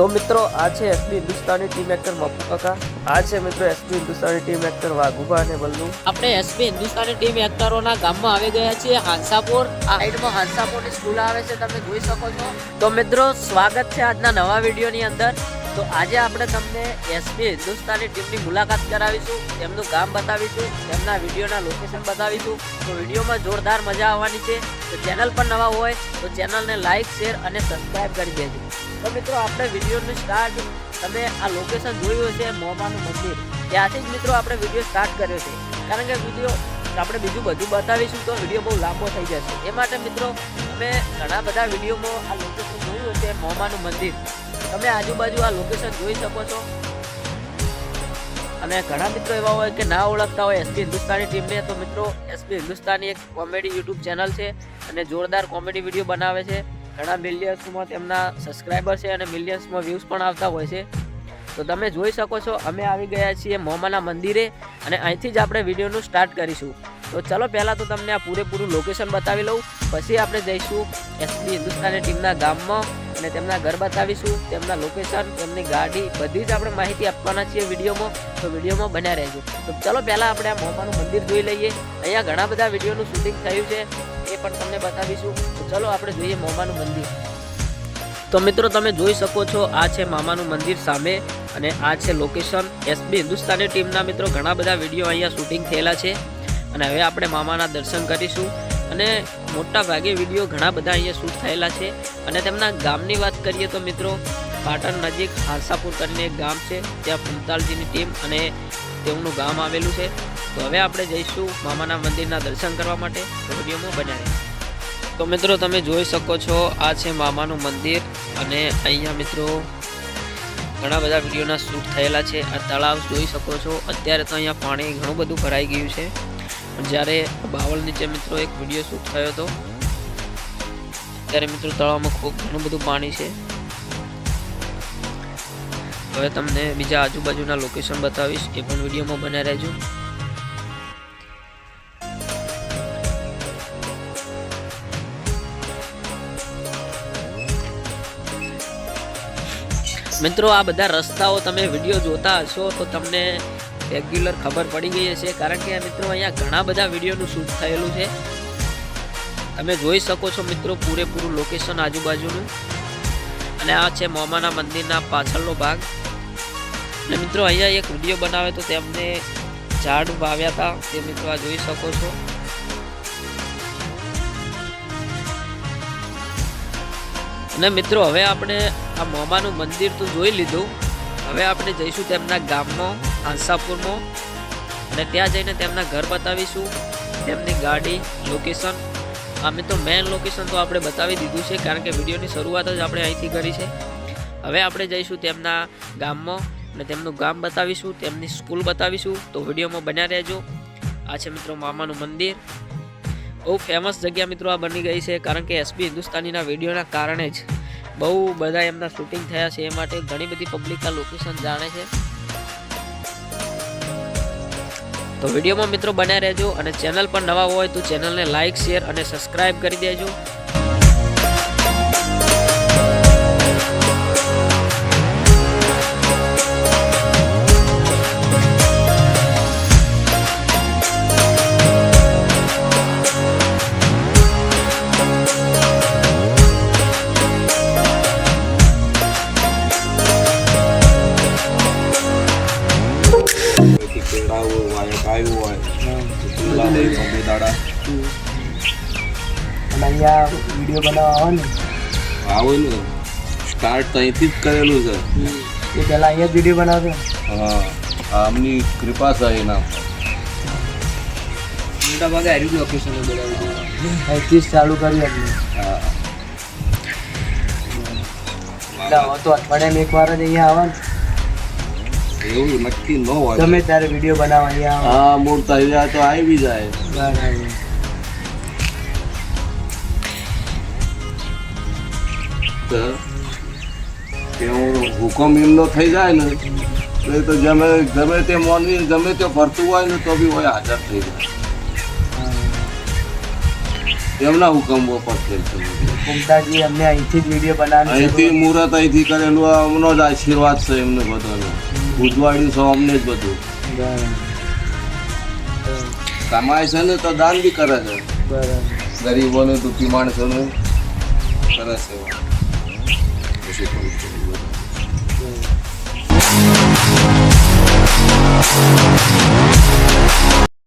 તો મિત્રો, આ છે એસબી હિન્દુસ્તાની ટીમ એક્ટર કાકા. આ છે મિત્રો SB Hindustani team actor Vaghubha અને બલ્લુ આપણે એસપી હિન્દુસ્તાની ટીમ એક્ટરોના ગામમાં આવી ગયા છીએ, હાંસાપુર. આ સાઈડમાં હાંસાપુરની સ્કૂલ આવે છે, તમે જોઈ શકો છો. તો મિત્રો, સ્વાગત છે આજના નવા વિડીયોની અંદર. તો આજે આપણે તમને એસપી હિન્દુસ્તાની ટીમની મુલાકાત કરાવીશું તેમનું ગામ બતાવીશું તેમના વિડીયોના લોકેશન બતાવીશું. તો વિડીયોમાં જોરદાર મજા આવવાની છે. તો ચેનલ પર નવા હોય, તો ચેનલને લાઈક શેર અને સબસ્ક્રાઈબ કરી દેજો. તો મિત્રો, આપણે વિડીયોનું સ્ટાર્ટ તમે આ લોકેશન જોયું હશે, મોમાનું મંદિર. ત્યાંથી જ મિત્રો, આપણે વીડિયો સ્ટાર્ટ કર્યો છે. કારણ કે વીડિયો, આપણે બીજું બધું બતાવીશું તો વીડિયો બહુ લાંબો થઈ જશે. એ માટે મિત્રો તમે ઘણા બધા વિડીયોમાં આ લોકેશન જોયું હશે, મોમાનું મંદિર. તમે આજુબાજુ આ લોકેશન જોઈ શકો છો. અને ઘણા મિત્રો એવા હોય કે ના ઓળખતા હોય એસપી હિન્દુસ્તાની ટીમને, તો મિત્રો, એસપી હિન્દુસ્તાની એક કોમેડી યુટ્યુબ ચેનલ છે અને જોરદાર કોમેડી વીડિયો બનાવે છે. ઘણા મિલિયન્સમાં તેમના સબસ્ક્રાઈબર છે અને મિલિયન્સમાં વ્યૂઝ પણ આવતા હોય છે. તો તમે જોઈ શકો છો, અમે આવી ગયા છીએ મોમાના મંદિરે અને અહીંથી જ આપણે વિડીયોનું સ્ટાર્ટ કરીશું. તો ચલો પહેલાં તો તમને આ પૂરેપૂરું લોકેશન બતાવી લઉં, પછી આપણે જઈશું એસબી હિન્દુસ્તાની ટીમના ગામમાં અને તેમના ઘર બતાવીશું, તેમના લોકેશન તેમની ગાડી, બધી જ આપણે માહિતી આપવાના છીએ વિડીયોમાં, તો વિડીયોમાં બન્યા રહેજો. તો ચલો પહેલાં આપણે આ મોમાનું મંદિર જોઈ લઈએ. અહીંયા ઘણા બધા વિડીયોનું શૂટિંગ થયું છે. એ પણ તમને બતાવીશું. ચલો આપણે જોઈએ મોમાનું મંદિર. તો મિત્રો, તમે જોઈ શકો છો, આ છે મામાનું મંદિર સામે અને આ છે લોકેશન એસબી હિન્દુસ્તાની ટીમના મિત્રો, ઘણા બધા વીડિયો અહીંયા શૂટિંગ થયેલા છે. અને હવે આપણે મામાના દર્શન કરીશું. અને મોટા ભાગે વીડિયો ઘણા બધા અહીંયા શૂટ થયેલા છે. અને તેમના ગામની વાત કરીએ તો મિત્રો, પાટણ નજીક હારસાપુર કરીને એક ગામ છે. ત્યાં પુમતાલજીની ટીમ અને તેમનું ગામ આવેલું છે. તો હવે આપણે જઈશું મામાના મંદિરના દર્શન કરવા માટે વિડીયોમાં બનાવીએ તો મિત્રો, તમે જોઈ શકો છો, આ છે મામાનું મંદિર અને અહીંયા મિત્રો ઘણા બધા વિડીયોના શૂટ થયેલા છે. આ તળાવ જોઈ શકો છો. અત્યારે તો અહીંયા પાણી ઘણું બધું ભરાઈ ગયું છે. જ્યારે બાવળ નીચે મિત્રો એક વીડિયો શૂટ થયો હતો. ત્યારે મિત્રો તળાવમાં ખૂબ ઘણું બધું પાણી છે. હવે તમને બીજા આજુબાજુના લોકેશન બતાવીશ, એ પણ વિડીયોમાં બન્યા રહેજો. મિત્રો, આ બધા રસ્તાઓ તમે વીડિયો જોતા હશો તો તમને રેગ્યુલર ખબર પડી ગઈ હશે, કારણ કે મિત્રો, અહીંયા ઘણા બધા વિડીયોનું શૂટ થયેલું છે. તમે જોઈ શકો છો મિત્રો પૂરેપૂરું લોકેશન આજુબાજુનું. અને આ છે મોમાના મંદિરના પાછળનો ભાગ. અને મિત્રો, અહીંયા એક વીડિયો બનાવે તો તેમને ઝાડ વાવ્યા હતા. તે મિત્રો આ જોઈ શકો છો. અને મિત્રો, હવે આપણે આ મોમાનું મંદિર તો જોઈ લીધું. હવે આપણે જઈશું તેમના ગામમાં આંસાપુરમાં અને ત્યાં જઈને તેમના ઘર બતાવીશું. તેમની ગાડી લોકેશન આ મિત્રો મેન લોકેશન તો આપણે બતાવી દીધું છે, કારણ કે વિડીયોની શરૂઆત જ આપણે અહીંથી કરી છે. હવે આપણે જઈશું તેમના ગામમાં. અને તેમનું ગામ બતાવીશું, તેમની સ્કૂલ બતાવીશું, તો વિડીયોમાં બન્યા રહેજો. આ છે મિત્રો મામાનું મંદિર. બહુ ફેમસ જગ્યા મિત્રો આ બની ગઈ છે, કારણ કે એસબી હિન્દુસ્તાનીના વિડીયોના કારણે જ બહુ બધા એમના શૂટિંગ થયા છે, એ માટે ઘણી બધી પબ્લિક આ લોકેશન જાણે છે. તો વિડીયોમાં મિત્રો બન્યા રહેજો, અને ચેનલ પર નવા હોય તો ચેનલને લાઇક શેર અને સબસ્ક્રાઇબ કરી દેજો. કેળાઓ હોય ગાયું હોય ચૂલા હોય બબે દાડા. અને અહીંયા વીડિયો બનાવવા આવે ને આવે ને. સ્ટાર્ટ તો અહીંથી જ કરેલું છે. એ પહેલાં અહીંયા જ વીડિયો બનાવશે હા આમની કૃપા છે એના. મોટા ભાગે હાર્યું લોકેશન અહીંથી જ ચાલુ કરી આપણે હા. તો અઠવાડિયામાં એક વાર જ અહીંયા આવે ને એવું નક્કી ન હોય. તમે તારે વીડિયો બનાવવા હા મૂળ તો આવી જાય. આવે બરાબર. તો એવું હુકમ એમનો થઈ જાય ને તો એ તો ગમે ગમે તે મોનવી ગમે તે ફરતું હોય ને તો બી હોય હાજર થઈ જાય. એમના હુકમ ઉપર ખેલ કુમતાજી અમને અહીંથી જ વીડિયો બનાવવાની અહીંથી મુહૂર્ત અહીંથી કરેલું અમનો જ આશીર્વાદ છે એમને બધાનો. ઉજવાડ્યું છે અમને જ બધું. કમાય છે ને તો દાન બી કરે છે. ગરીબોને દુઃખી માણસોને કરે છે.